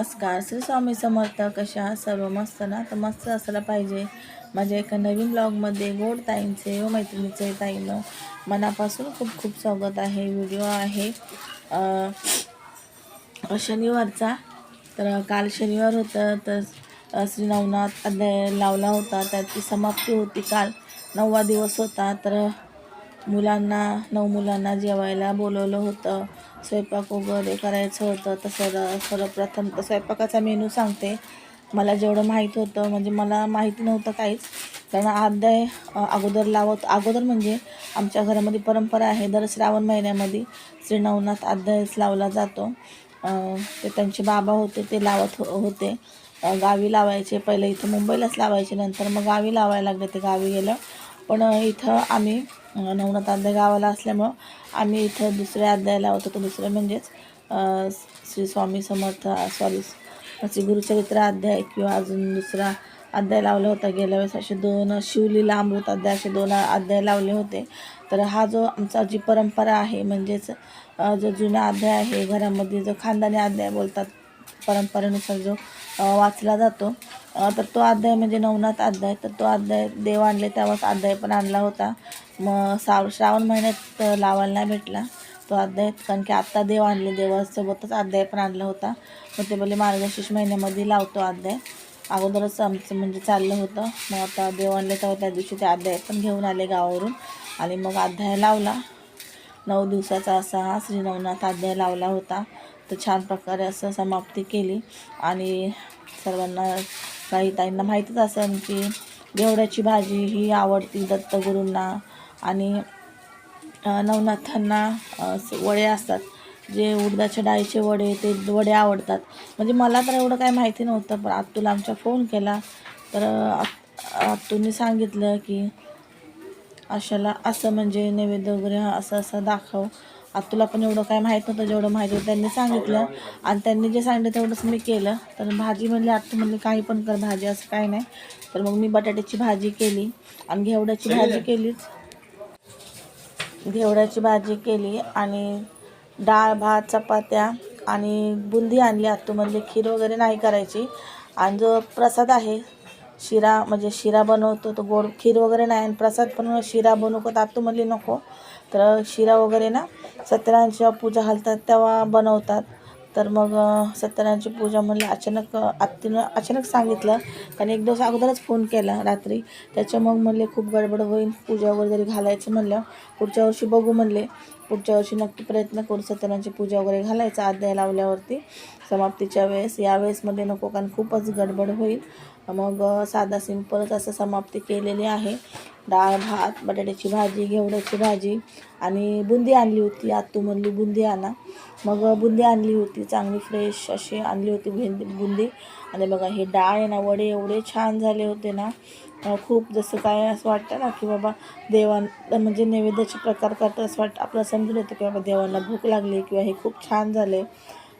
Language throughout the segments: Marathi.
नमस्कार. श्री स्वामी समर्थ कशा सर्व मस्त ना? तर मस्त असायला पाहिजे. माझ्या एका नवीन ब्लॉगमध्ये गोड ताईंचे व मैत्रिणीचे ताईनं मनापासून खूप खूप स्वागत आहे. व्हिडिओ आहे शनिवारचा. तर काल शनिवार होतं तर श्री नवनाथ अध्याय लावला होता. त्याची समाप्ती होती काल. नववा दिवस होता. तर मुलांना नऊ मुलांना जेवायला बोलवलं होतं. स्वयंपाक वगैरे करायचं होतं तर सर सर्वप्रथम तर स्वयंपाकाचा मेनू सांगते. मला जेवढं माहीत होतं म्हणजे मला माहिती नव्हतं काहीच. कारण अध्याय अगोदर लावत अगोदर म्हणजे आमच्या घरामध्ये परंपरा आहे दर श्रावण महिन्यामध्ये श्रीनवनाथ अध्यायच लावला जातो. ते त्यांचे बाबा होते ते लावत हो होते. गावी लावायचे पहिले इथं मुंबईलाच लावायचे नंतर मग गावी लावायला लागले ते गावी गेलं. पण इथं आम्ही नवनाथ अध्याय गावाला असल्यामुळं आम्ही इथं दुसऱ्या अध्याय होतो तर दुसरं म्हणजेच श्री स्वामी समर्थ सॉरी श्री गुरुचरित्र अध्याय किंवा अजून दुसरा अध्याय लावला होता. गेल्या वेळेस असे दोन शिवलीला अमृत अध्याय असे दोन अध्याय लावले होते. तर हा जो आमचा जी परंपरा आहे म्हणजेच जो जुना अध्याय आहे घरामध्ये जो खानदानी अध्याय बोलतात परंपरेनुसार जो वाचला जातो तर तो अध्याय म्हणजे नवनाथ अध्याय. तर तो अध्याय देव आणले तेव्हाच अध्याय पण आणला होता. मग साव श्रावण महिन्यात लावायला नाही भेटला. तो अध्याय कारण की आत्ता देव आणले देवासोबतच अध्याय पण आणला होता. मग ते बोलले मार्गशीर्ष महिन्यामध्ये लावतो अध्याय. अगोदरच आमचं म्हणजे चाललं होतं. मग आता देव आणले तेव्हा त्या दिवशी ते अध्याय पण घेऊन आले गावावरून. आणि मग अध्याय लावला. नऊ दिवसाचा असा हा श्रीनवनाथ अध्याय लावला होता. तर छान प्रकारे असं समाप्ती केली. आणि सर्वांना काही ताईंना माहीतच असेल की घेवड्याची भाजी ही आवडती दत्तगुरूंना आणि नवनाथांना वडे असतात. जे उडदाच्या डाळीचे वडे ते वडे आवडतात. म्हणजे मला तर एवढं काही माहिती नव्हतं पण आत्तूला आमच्या फोन केला. तर आत- आत्तूने सांगितलं की अशाला असं म्हणजे नैवेद्य वगैरे असं असं दाखव. आत्तूला पण एवढं काय माहीत नव्हतं जेवढं माहिती होतं. त्यांनी सांगितलं. आणि त्यांनी जे सांगितलं तेवढंच मी केलं. तर भाजी म्हणली आत्तू म्हणली काही पण कर भाजी असं काही नाही. तर मग मी बटाट्याची भाजी केली. आणि घेवड्याची भाजी केलीच घेवड्याची भाजी केली आणि डाळ भात चपात्या आणि बुंदी आणली. आत्तूमधली खीर वगैरे नाही करायची. आणि जो प्रसाद आहे शिरा म्हणजे शिरा बनवतो तो गोड खीर वगैरे नाही. आणि प्रसाद पण शिरा बनवतो का आत्तू म्हणली नको. तर शिरा वगैरे ना सत्यनारायणची जेव्हा पूजा घालतात तेव्हा बनवतात. तर मग सत्यनारायणची पूजा म्हणलं अचानक आत्तीनं अचानक सांगितलं. त्याने एक दिवस अगोदरच फोन केला रात्री. त्याच्या मग म्हणले खूप गडबड होईल पूजा वगैरे जरी घालायचं म्हणलं पुढच्या वर्षी बघू म्हणले. पुढच्या वर्षी नक्की प्रयत्न करू सत्यनारायणची पूजा वगैरे घालायचा अध्याय लावल्यावरती. समाप्तीच्या वेळेस यावेळेसमध्ये नको कारण खूपच गडबड होईल. मग साधा सिंपलच असं समाप्ती केलेली आहे. डाळ भात बटाट्याची भाजी घेवड्याची भाजी आणि बुंदी आणली होती. आत्तू म्हणली बुंदी आणा. मग बुंदी आणली होती चांगली फ्रेश अशी आणली होती भेंदी बुंदी. आणि बघा हे डाळ आहे ना वडे एवढे छान झाले होते ना. खूप जसं काय असं वाटतं ना की बाबा देवां म्हणजे नैवेद्याचे प्रकार करतात असं वाटतं. आपलं समजून येतं की बाबा देवांना भूक लागली किंवा हे खूप छान झाले.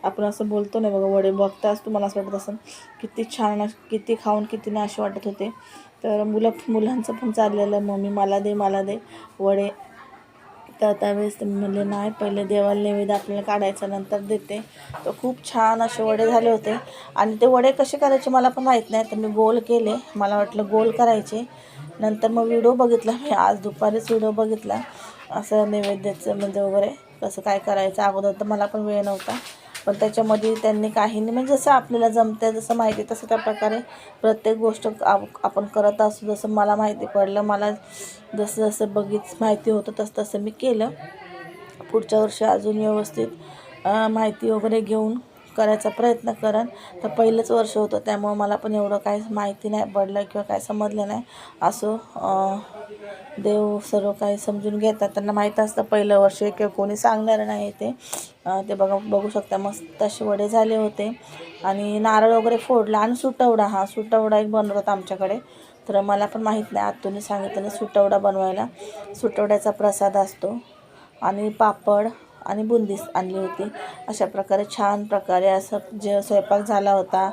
आपण असं बोलतो नाही बघा वडे बघताच तुम्हाला असं वाटत असं किती छान किती खाऊन किती नाही असे वाटत होते. तर मुलं मुलांचं पण चाललेलं मम्मी मला दे मला दे. वडे. तर त्यावेळेस ते म्हणले नाही पहिले देवाला नैवेद्य आपल्याला काढायचं नंतर देते. तर खूप छान असे वडे झाले होते. आणि ते वडे कसे करायचे मला पण माहीत नाही. तर मी गोल केले. मला वाटलं गोल करायचे. नंतर मग व्हिडिओ बघितला मी. आज दुपारीच व्हिडिओ बघितला. असं नैवेद्याचं म्हणजे वगैरे कसं काय करायचं अगोदर तर मला पण वेळ नव्हता. पण त्याच्यामध्ये त्यांनी काही नाही. म्हणजे जसं आपल्याला जमतं जसं माहिती तसं त्या प्रकारे प्रत्येक गोष्ट आपण करत असू. जसं मला माहिती पडलं मला जसं जसं बघित माहिती होतं तसं तसं मी केलं. पुढच्या वर्षी अजून व्यवस्थित माहिती वगैरे घेऊन करायचा प्रयत्न करेन तर पहिलंच वर्ष होतं त्यामुळं मला पण एवढं काही माहिती नाही पडलं किंवा काय समजलं नाही. असो देव सर्व काही समजून घेतात. त्यांना माहीत असतं पहिलं वर्ष किंवा कोणी सांगणार नाही ते. ते बघा बघू शकता मस्त असे वडे झाले होते. आणि नारळ वगैरे फोडला आणि सुटवडा हा सुटवडा एक बनवतात आमच्याकडे. तर मला पण माहीत नाही आतून सांगितलं सुटवडा बनवायला. सुटवड्याचा प्रसाद असतो. आणि पापड आणि बुंदीस आणली होती. अशा प्रकारे छान प्रकारे असं जे स्वयंपाक झाला होता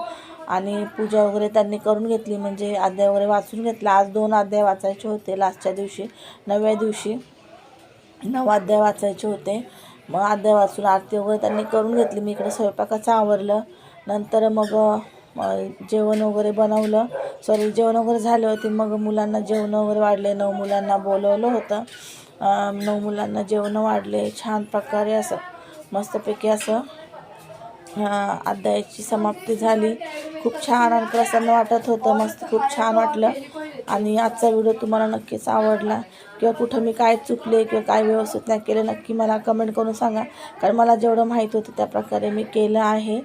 आणि पूजा वगैरे त्यांनी करून घेतली. म्हणजे अध्याय वगैरे वाचून घेतला. आज दोन अध्याय वाचायचे होते लास्टच्या दिवशी नवव्या दिवशी. नऊ अध्याय वाचायचे होते. मग अध्याय वाचून आरती वगैरे त्यांनी करून घेतली. मी इकडे स्वयंपाकाचं आवरलं. नंतर मग जेवण वगैरे बनवलं. सॉरी जेवण वगैरे झाले होते. मग मुलांना जेवण वगैरे वाढले. नऊ मुलांना बोलवलं होतं. नऊ मुलांना जेवणं वाढले छान प्रकारे असं मस्तपैकी असं अध्यायाची समाप्ती झाली. खूप छान आणि प्रसन्न वाटत होतं मस्त खूप छान वाटलं. आणि आजचा व्हिडिओ तुम्हाला नक्कीच आवडला. किंवा कुठं मी काय चुकले किंवा काय व्यवस्थित नाही केलं नक्की मला कमेंट करून सांगा. कारण मला जेवढं माहीत होतं त्या प्रकारे मी केलं आहे.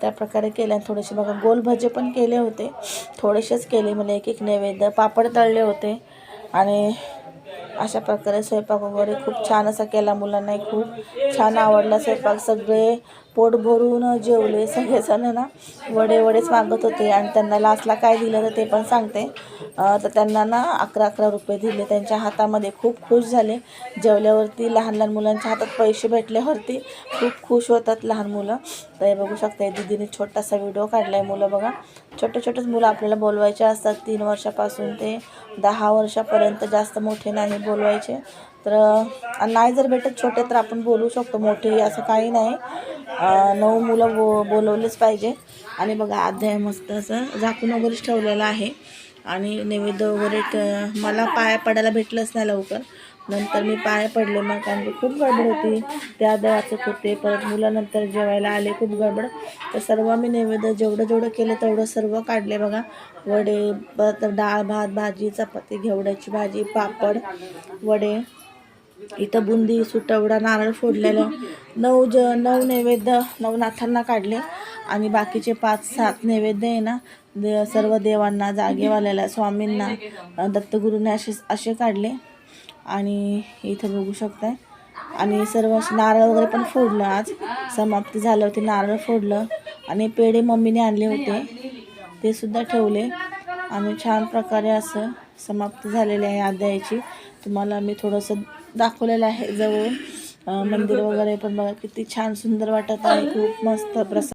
त्या प्रकारे केले आणि थोडेसे बघा गोल भजे पण केले होते. थोडेसेच केले म्हणजे मला एक एक नैवेद्य पापड तळले होते. आणि अशा प्रकारे स्वयंपाक वगैरे खूप छान असा केला मुलांनाही खूप छान आवडला. स्वयंपाक सगळे पोट भरून जेवले. सगळेजण ना वडे वडेच मागत होते आणि त्यांना लास्टला काय दिलं तर ते पण सांगते. तर त्यांना ना अकरा अकरा रुपये दिले. त्यांच्या हातामध्ये खूप खुश झाले. जेवल्यावरती लहान लहान मुलांच्या हातात पैसे भेटल्यावरती खूप खुश होतात लहान मुलं. तर हे बघू शकता दीदीने छोटासा व्हिडिओ काढला आहे मुलं बघा. छोटे छोटेच मुलं आपल्याला बोलवायचे असतात. तीन वर्षापासून ते दहा वर्षापर्यंत जास्त मोठे नाही बोलवायचे. तर नाही जर भेटत छोटे तर आपण बोलू शकतो. मोठे असं काही नाही. नऊ मुलं बो बोलवलेच पाहिजे. आणि बघा अध्याय मस्त असं झाकून वगैरेच ठेवलेलं आहे. आणि नैवेद्य वगैरे मला पाया पडायला भेटलंच नाही लवकर. नंतर मी पाया पडले मग कारण की खूप गडबड होती. त्या अध्याय होते परत मुलं नंतर जेवायला आले खूप गडबड. तर सर्व मी नैवेद्य जेवढं जेवढं केलं तेवढं सर्व काढले बघा. वडे परत डाळ भात भाजी चपाती घेवड्याची भाजी पापड वडे. इथं बुंदी सुटवडा नारळ फोडलेलं. नऊ ज नऊ नैवेद्य नवनाथांना काढले. आणि बाकीचे पाच सात नैवेद्य आहे ना दे सर्व देवांना जागेवाल्याला स्वामींना अ, दत्तगुरूंना असे असे काढले. आणि इथं बघू शकताय. आणि सर्व नारळ वगैरे पण फोडलं आज. समाप्ती झालं होती नारळ फोडलं. आणि पेढे मम्मीने आणले होते. ते सुद्धा ठेवले. आणि छान प्रकारे असं समाप्ती झालेली आहे अध्यायाची तुम्हाला मी थोडंसं दाखवलेलं आहे जवळून. मंदिर वगैरे पण बघा किती छान सुंदर वाटत आहे. खूप मस्त प्रसन्न